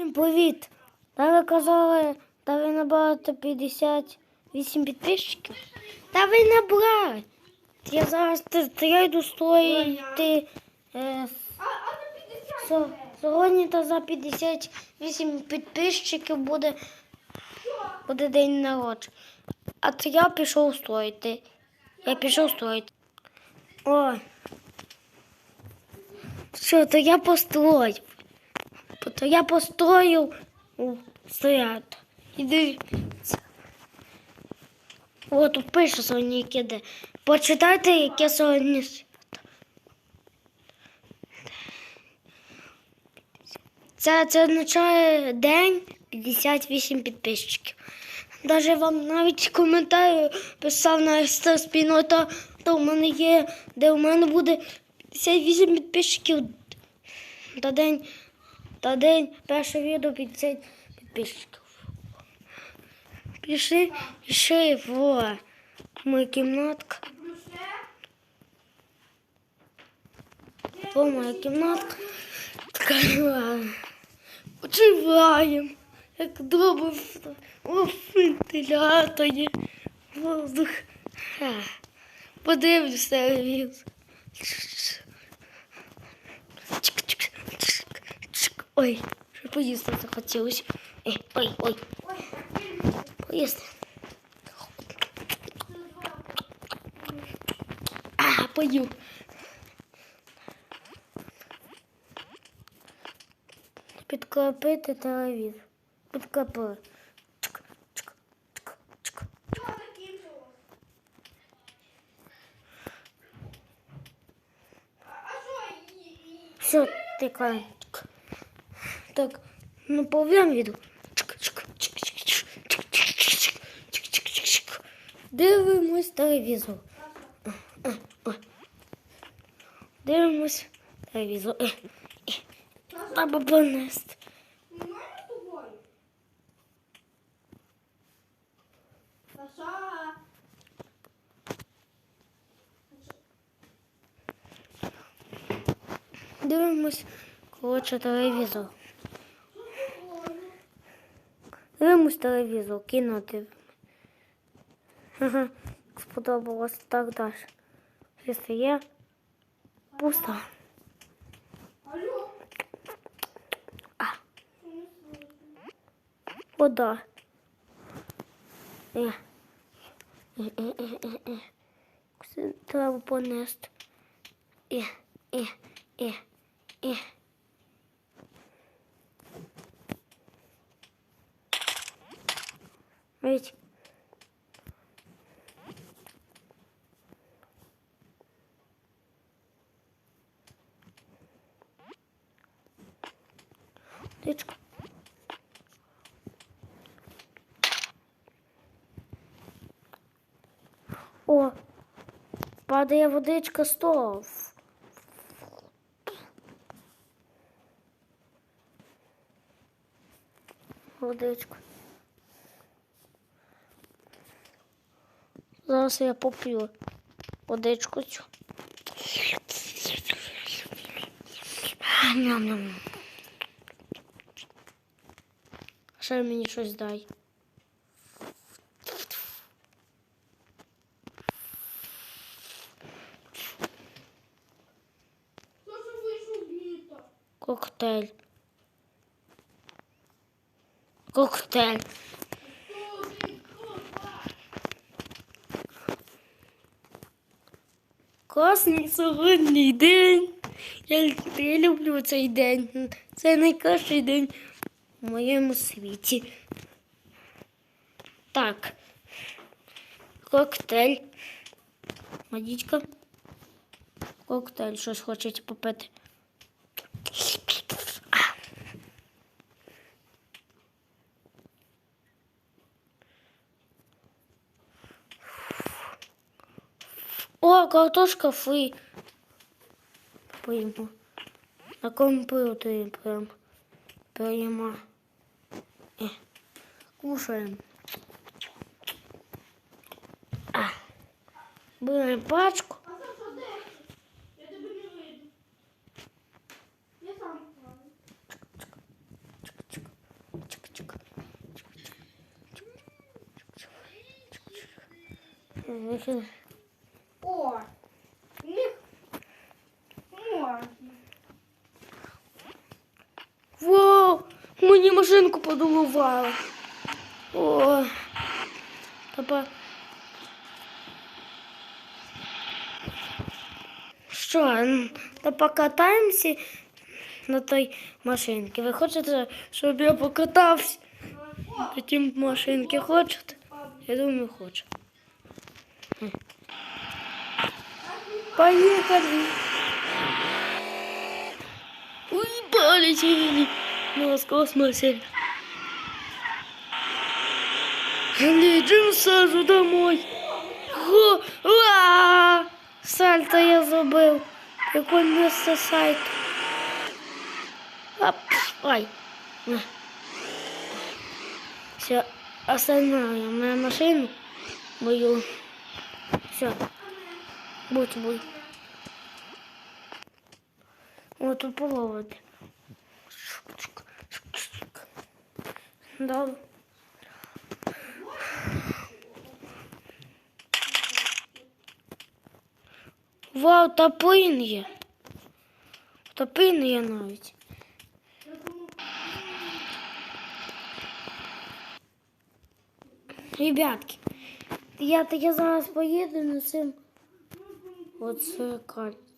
Всім привіт! Та ви казали, та ви набрали 58 підписчиків. Та ви набрали. Я зараз йду строїти е, сьогодні та за 58 підписчиків буде, буде день народження. А це я пішов строїти. Я пішов строїти. Ой. Що, то я построїв. То я построїв у, стоят. І дивіться. От тут пише сьогодні яке де. Почитайте, яке сьогодні свято. Це, це означає день 58 підписчиків. Даже вам навіть коментарі писав на спільнота, то в мене є, де в мене буде 58 підписчиків та день, та день перше відео 50 підписчиків. Пішли, пішли в мою кімнатку. О, моя кімнатка. Така Почуваємо, як дома у вентиляторі. Воздух. Подивлюся телевізор. Ой, что поездно захотелось. Эй, ой, ой. Поездно. А, пою. Підкопити телевізор. Підкопили. Все, ты клан. так, ну пов'ям. Дивимось телевізор. Дивимось телевізор. Та бабонест. Дивимось, коротше, телевізор. Дивимось телевізор, дивимось. Ага, сподобалось так далі. Якщо є пусто. Алло. Вода. Е. Е, е, е, е, е. Це треба понести. Е, е, е, е. Дичка. О, падає водичка з того. Водичка. Зараз я поп'ю водичку цю. Ням-ням. Ще мені щось дай. Коктейль. Коктейль. Класний сьогодні день. Я, я люблю цей день. Це найкращий день моєму світі. Так. Коктейль. Водичка. Коктейль. Щось хочете попити. О, картошка фри. Поїмо. На комп'ютері прям. Прямо. Кушаем. Берем пачку. Mm-hmm. Мені машинку подумували. О. Тепер. Що, м, та покатаємося на той машинці? Ви хочете, щоб я покатався на тій машинці? Хочете? Я думаю, хочу. М. Поїхали! Уй, полетели Los Не, Джим сажу домой. Хо! А! Сальто я забыл. Какой место сайт. Оп, ай. Все, остальное мою машину. Мою. Все. Будь, будь. Вот тут повод. Шучка. Да. Вау, топин є. Топин є навіть. Ребятки, я, я зараз поїду на цим оце кольцо.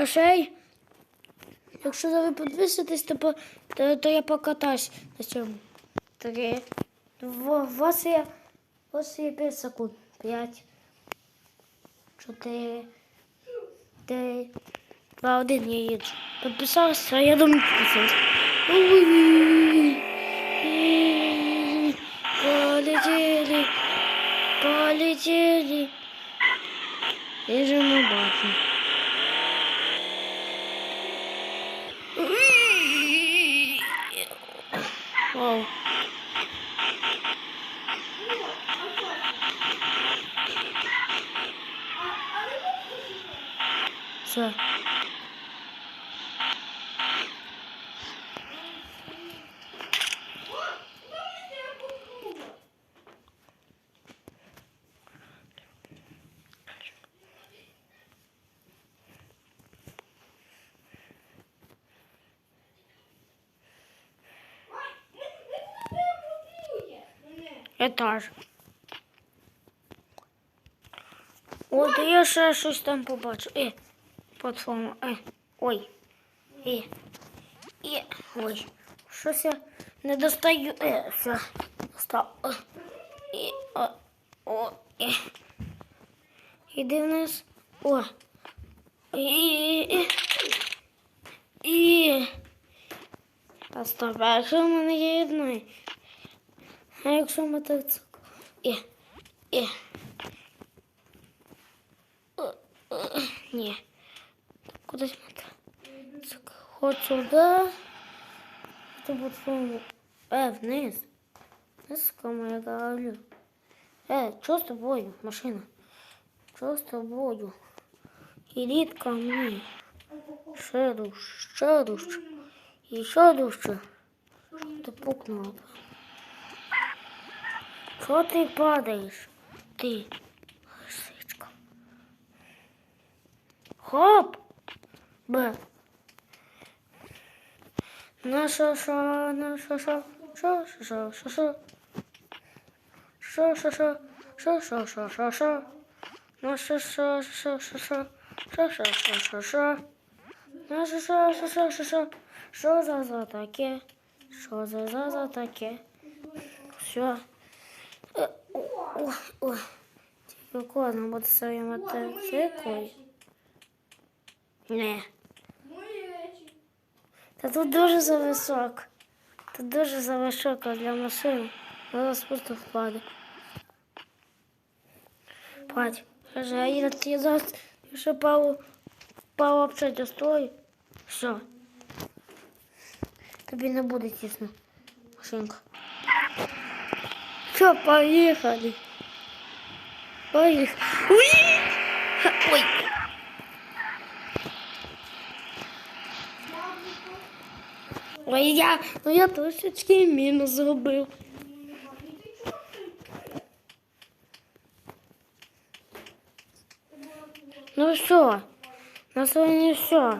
А ще й, якщо ви підписуєтесь, то, то, то я покатаюсь на цьому. Три. Вас є, вас є 5 секунд. П'ять. Чотири. Три. Два, один, я їду. Підписався, а я думаю, підписався. Ой. Полетели. Полетели. Їжджемо обратно. Вау. Все. Етаж. От я ще щось там побачу. Е, платформа. Е, ой. Е. Е, ой. Щось я не достаю. Е, все. Достав. Е, е, о, о, е. Іди вниз. О. І, і, і. А стоп, а в мене є одної? А якщо мотоцикл? Е, е. е. Не. Кудись мотоцикл. Хоть сюда. Это будет форму. Э, е, вниз. Знаешь, кому я говорю? Э, е, что с тобой, машина? Что с тобой? Иди ко мне. Еще душ, еще душ, еще душ. Ты пукнула. Чого ти падаєш? Ти лисичка. Хоп! Б. На шо шо, на-шо-шо, шо, шо, шо, шо. Шо, шо, шо, шо, шо, шо, шо, шо. Ну шо, шо, шо, шо, шо. Шо, шо, шо, шо, шо. Ну шо, шо, шо, шо, шо, шо. За за таке? Шо за за за таке? Все. О, о, о. Тільки кожен буде своїм мотоциклом. Не. Та тут дуже зависоко. Тут дуже зависоко для машини. Зараз просто впаде. Пать, каже, а я, я зараз ще пару пообщаться стой. Все. Тобі не буде тісно. Машинка. Все, поїхали. Поїхали. Уї! Ой. Ой, я, ну я трошечки мінус зробив. Ну що, на сьогодні все. О!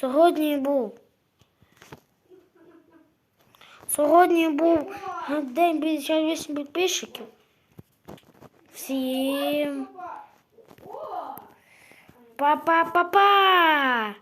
Сьогодні був. Сьогодні був день 58 підписчиків. Всім па-па-па-па!